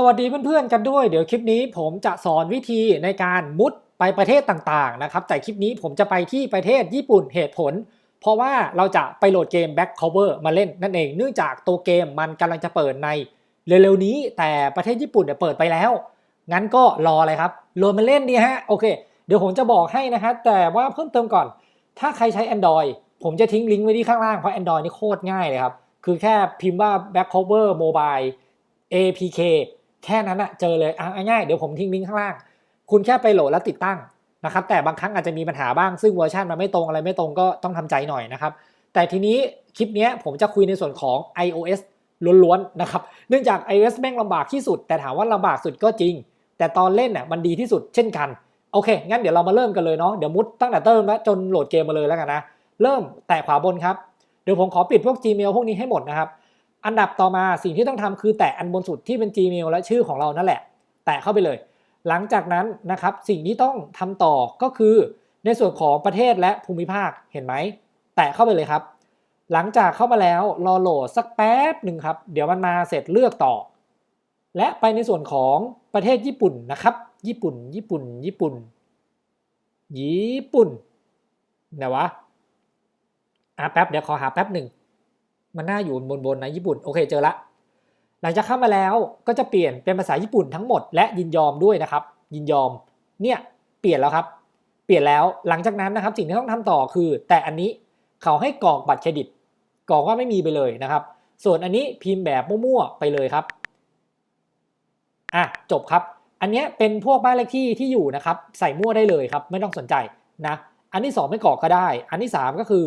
สวัสดีเพื่อนๆกันด้วย เดี๋ยวคลิปนี้ผมจะสอนวิธีในการมุดไปประเทศต่างๆนะครับ แต่คลิปนี้ผมจะไปที่ประเทศญี่ปุ่นเหตุผล เพราะว่าเราจะไปโหลดเกม Back Cover มาเล่นนั่นเอง เนื่องจากตัวเกมมันกำลังจะเปิดในเร็วๆนี้ แต่ประเทศญี่ปุ่นเนี่ยเปิดไปแล้ว งั้นก็รอเลยครับโหลดมาเล่นดีฮะ โอเค เดี๋ยวผมจะบอกให้นะฮะแต่ว่าเพิ่มเติมก่อน ถ้าใครใช้ Android ผมจะทิ้งลิงก์ไว้ที่ข้างล่างเพราะ Android นี่โคตรง่ายเลยครับ คือแค่พิมพ์ว่า Back Cover Mobile APK แค่นั้นอะเจอเลยอะง่ายเดี๋ยวผมทิ้งลิงก์ข้างล่าง คุณแค่ไปโหลดแล้วติดตั้งนะครับแต่บางครั้งอาจจะมีปัญหาบ้างซึ่งเวอร์ชันมันไม่ตรงอะไรไม่ตรงก็ต้องทำใจหน่อยนะครับแต่ทีนี้คลิปนี้ผมจะคุยในส่วนของ iOS ล้วนๆนะครับเนื่องจาก iOS แม่งลำบากที่สุด แต่ถามว่าลำบากสุดก็จริง แต่ตอนเล่นน่ะมันดีที่สุดเช่นกันโอเค งั้นเดี๋ยวเรามาเริ่มกันเลยเนาะเดี๋ยวมุดตั้งแต่เติมแล้วจนโหลดเกมมาเลยแล้วกันนะ เริ่มแตะขวาบนครับ เดี๋ยวผมขอปิดพวก Gmail พวกนี้ให้หมดนะครับ อันดับต่อมาสิ่งที่ต้องทำคือแตะอันบนสุดที่เป็น Gmail และชื่อของเรานั่นแหละ แตะเข้าไปเลย หลังจากนั้นนะครับสิ่งที่ต้องทำต่อก็คือ ในส่วนของประเทศและภูมิภาคเห็นไหม แตะเข้าไปเลยครับ หลังจากเข้ามาแล้วรอโหลดสักแป๊บหนึ่งครับ เดี๋ยวมันมาเสร็จเลือกต่อ และไปในส่วนของประเทศญี่ปุ่นนะครับ ญี่ปุ่น ญี่ปุ่น ญี่ปุ่น ญี่ปุ่นไหนวะอะแป๊บเดี๋ยวขอหาแป๊บหนึ่ง มันน่าอยู่บนบนๆนะญี่ปุ่น โอเคเจอละ หลังจากเข้ามาแล้วก็จะเปลี่ยนเป็นภาษาญี่ปุ่นทั้งหมดและยินยอมด้วยนะครับ ยินยอม เนี่ยเปลี่ยนแล้วครับ เปลี่ยนแล้ว หลังจากนั้นนะครับสิ่งที่ต้องทำต่อคือ แต่อันนี้เขาให้กรอกบัตรเครดิตกรอกว่าไม่มีไปเลยนะครับ ส่วนอันนี้พิมพ์แบบมั่วๆไปเลยครับ อะจบครับ อันนี้เป็นพวกบ้านเลขที่ที่อยู่นะครับ ใส่มั่วได้เลยครับ ไม่ต้องสนใจนะ อันที่สองไม่กรอกก็ได้ อันที่สามก็คือ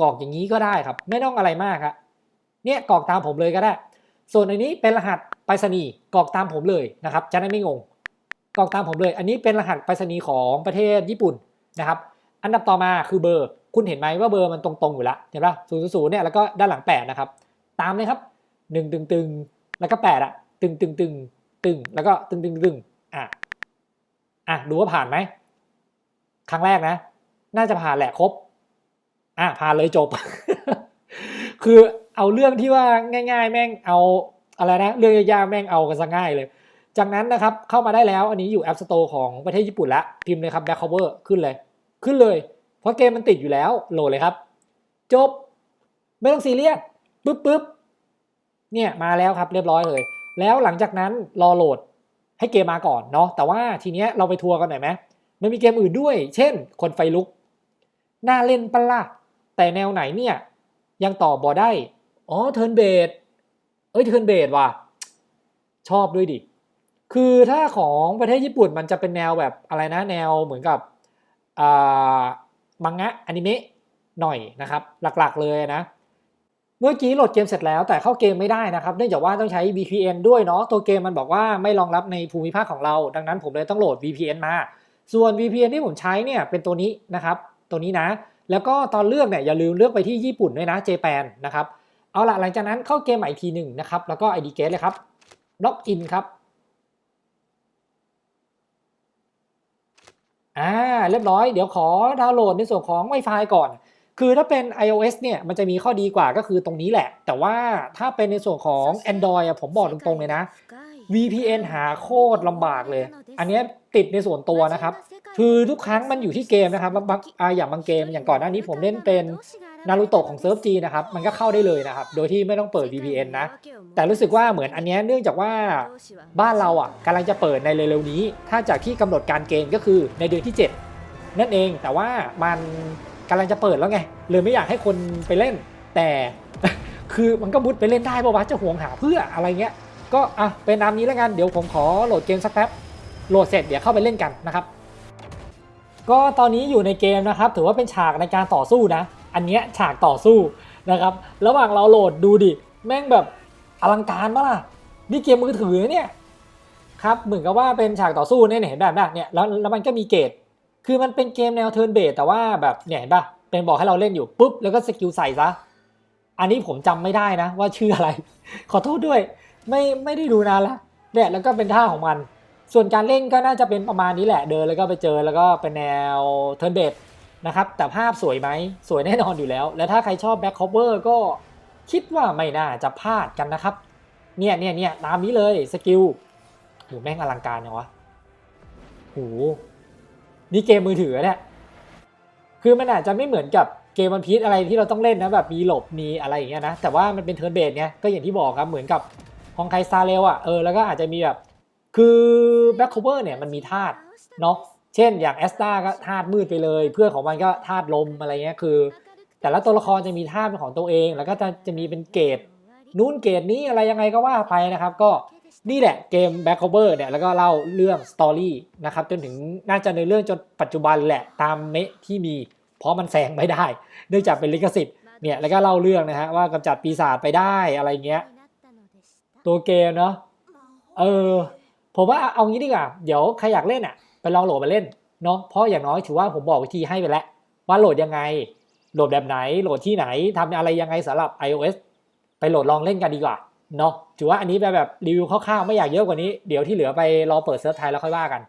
กรอกอย่างนี้ก็ได้ครับ ไม่ต้องอะไรมากครับ เนี่ยกรอกตามผมเลยก็ได้ ส่วนอันนี้เป็นรหัสไปรษณีย์กรอกตามผมเลยนะครับจะได้ไม่งงกรอกตามผมเลย อันนี้เป็นรหัสไปรษณีย์ของประเทศญี่ปุ่นนะครับ อันดับต่อมาคือเบอร์ คุณเห็นไหมว่าเบอร์มันตรงๆอยู่แล้วเห็นปะศูนย์ศูนย์เนี่ยแล้วก็ด้านหลังแปดนะครับ ตามเลยครับหนึ่งตึงตึงแล้วก็แปดอะตึงตึงตึงตึงแล้วก็ตึงตึงตึงอะอะดูว่าผ่านไหมครั้งแรกนะ น่าจะผ่านแหละครบอะผ่านเลยจบ คือ เอาเรื่องที่ว่าง่าย ๆ แม่งเอาอะไรนะเรื่องยากๆแม่งเอากันซะง่ายเลย จากนั้นนะครับเข้ามาได้แล้วอันนี้อยู่ App Store ของประเทศญี่ปุ่นละพิมพ์เลยครับ Back Cover ขึ้นเลย ขึ้นเลย เพราะเกมมันติดอยู่แล้วโหลดเลยครับ จบ ไม่ต้องซีเรียสปึ๊บปึ๊บเนี่ยมาแล้วครับเรียบร้อยเลย แล้วหลังจากนั้นรอโหลดให้เกมมาก่อนเนาะแต่ว่าทีเนี้ยเราไปทัวร์กันหน่อยไหมมันมีเกมอื่นด้วย เช่น คนไฟลุก น่าเล่นปะล่ะแต่แนวไหนเนี่ยยังตอบบอได้ อ๋อเทิร์นเบดเอ้ยเทิร์นเบดว่ะชอบด้วยดิ คือถ้าของประเทศญี่ปุ่นมันจะเป็นแนวแบบอะไรนะแนวเหมือนกับมังงะอนิเมะหน่อยนะครับ หลักๆเลยนะ เมื่อกี้โหลดเกมเสร็จแล้วแต่เข้าเกมไม่ได้นะครับ เนื่องจากว่าต้องใช้ VPN ด้วยเนาะตัวเกมมันบอกว่าไม่รองรับในภูมิภาคของเรา ดังนั้นผมเลยต้องโหลด VPN มา ส่วน VPN ที่ผมใช้เนี่ยเป็นตัวนี้นะครับ ตัวนี้นะ แล้วก็ตอนเลือกเนี่ยอย่าลืมเลือกไปที่ญี่ปุ่นด้วยนะ j p a n นะครับ เอาละหลังจากนั้นเข้าเกมใหม่อีกทีหนึ่งนะครับ แล้วก็ ID Gate เลยครับล็อกอินครับอ่าเรียบร้อยเดี๋ยวขอดาวน์โหลดในส่วนของ Wi-Fi ก่อน คือถ้าเป็น iOS เนี่ยมันจะมีข้อดีกว่าก็คือตรงนี้แหละ แต่ว่าถ้าเป็นในส่วนของ Android อะผมบอกตรงๆเลยนะ VPN หาโคตรลำบากเลย อันนี้ติดในส่วนตัวนะครับ คือทุกครั้งมันอยู่ที่เกมนะครับบางอ่าอย่างบางเกมอย่างก่อนหน้านี้ผมเล่นเป็นนารูโตะของเซิร์ฟจีนะครับมันก็เข้าได้เลยนะครับ โดยที่ไม่ต้องเปิด VPN นะ แต่รู้สึกว่าเหมือนอันนี้เนื่องจากว่าบ้านเราอะกำลังจะเปิดในเร็วๆนี้ ถ้าจากที่กำหนดการเกณฑ์ก็คือในเดือนที่ 7 นั่นเองแต่ว่ามันกำลังจะเปิดแล้วไงเลยไม่อยากให้คนไปเล่น แต่คือมันก็มุดไปเล่นได้ป่าวะจะห่วงหาเพื่ออะไรเงี้ย ก็อะเป็นตามนี้แล้วกันเดี๋ยวผมขอโหลดเกมสักแป๊บโหลดเสร็จเดี๋ยวเข้าไปเล่นกันนะครับ ก็ตอนนี้อยู่ในเกมนะครับ ถือว่าเป็นฉากในการต่อสู้นะ อันเนี้ยฉากต่อสู้นะครับ ระหว่างเราโหลดดูดิ แม่งแบบอลังการมากล่ะ นี่เกมมือถือเนี่ยครับเหมือนกับว่าเป็นฉากต่อสู้เนี่ยเห็นแบบนั้นเนี่ยแล้วแล้วมันก็มีเกรดคือมันเป็นเกมแนวเทิร์นเบสแต่ว่าแบบเนี่ยเห็นป่ะเป็นบอกให้เราเล่นอยู่ปุ๊บแล้วก็สกิลใส่ซะอันนี้ผมจำไม่ได้นะว่าชื่ออะไร ขอโทษด้วย ไม่ไม่ได้ดูนานละเนี่ยแล้วก็เป็นท่าของมัน ส่วนการเล่นก็น่าจะเป็นประมาณนี้แหละเดินแล้วก็ไปเจอแล้วก็เป็นแนวเทิร์นเบสนะครับแต่ภาพสวยไหมสวยแน่นอนอยู่แล้ว และถ้าใครชอบแบ็คคอเวอร์ก็คิดว่าไม่น่าจะพลาดกันนะครับ เนี่ยเนี่ยเนี่ยตามนี้เลยสกิลโหแม่งอลังการยังวะโหนี่เกมมือถือเนี่ยคือมันอาจจะไม่เหมือนกับเกมวันพีชอะไรที่เราต้องเล่นนะแบบมีหลบมีอะไรอย่างเงี้ยนะแต่ว่ามันเป็นเทิร์นเบสไงก็อย่างที่บอกครับเหมือนกับฮองไคซาเรลอะเออแล้วก็อาจจะมีแบบ คือแบ็คโคเวอร์เนี่ยมันมีธาตุเนาะเช่นอย่างแอสตาก็ธาตุมืดไปเลย เพื่อนของมันก็ธาตุลมอะไรเงี้ยคือ แต่ละตัวละครจะมีธาตุเป็นของตัวเอง แล้วก็จะจะมีเป็นเกรดนู้นเกรดนี้อะไรยังไงก็ว่าไปนะครับ ก็นี่แหละเกม Back Cover เนี่ยแล้วก็เล่าเรื่องสตอรี่นะครับจนถึงน่าจะในเรื่องจนปัจจุบันแหละตามเมะที่มี เพราะมันแซงไม่ได้ เนื่องจากเป็นลิขสิทธิ์เนี่ยแล้วก็เล่าเรื่องนะฮะว่ากำจัดปีศาจไปได้อะไรเงี้ยตัวเกมเนาะเออ ผมว่าเอางี้ดีกว่า เดี๋ยวใครอยากเล่นอะ ไปลองโหลดมาเล่นเนาะ เพราะอย่างน้อยถือว่าผมบอกวิธีให้ไปแล้ว ว่าโหลดยังไง โหลดแบบไหน โหลดที่ไหนทำอะไรยังไงสำหรับ iOS ไปโหลดลองเล่นกันดีกว่าเนาะ ถือว่าอันนี้แบบแบบรีวิวคร่าวๆไม่อยากเยอะกว่านี้ เดี๋ยวที่เหลือไปรอเปิดเซิร์ฟไทยแล้วค่อยว่ากัน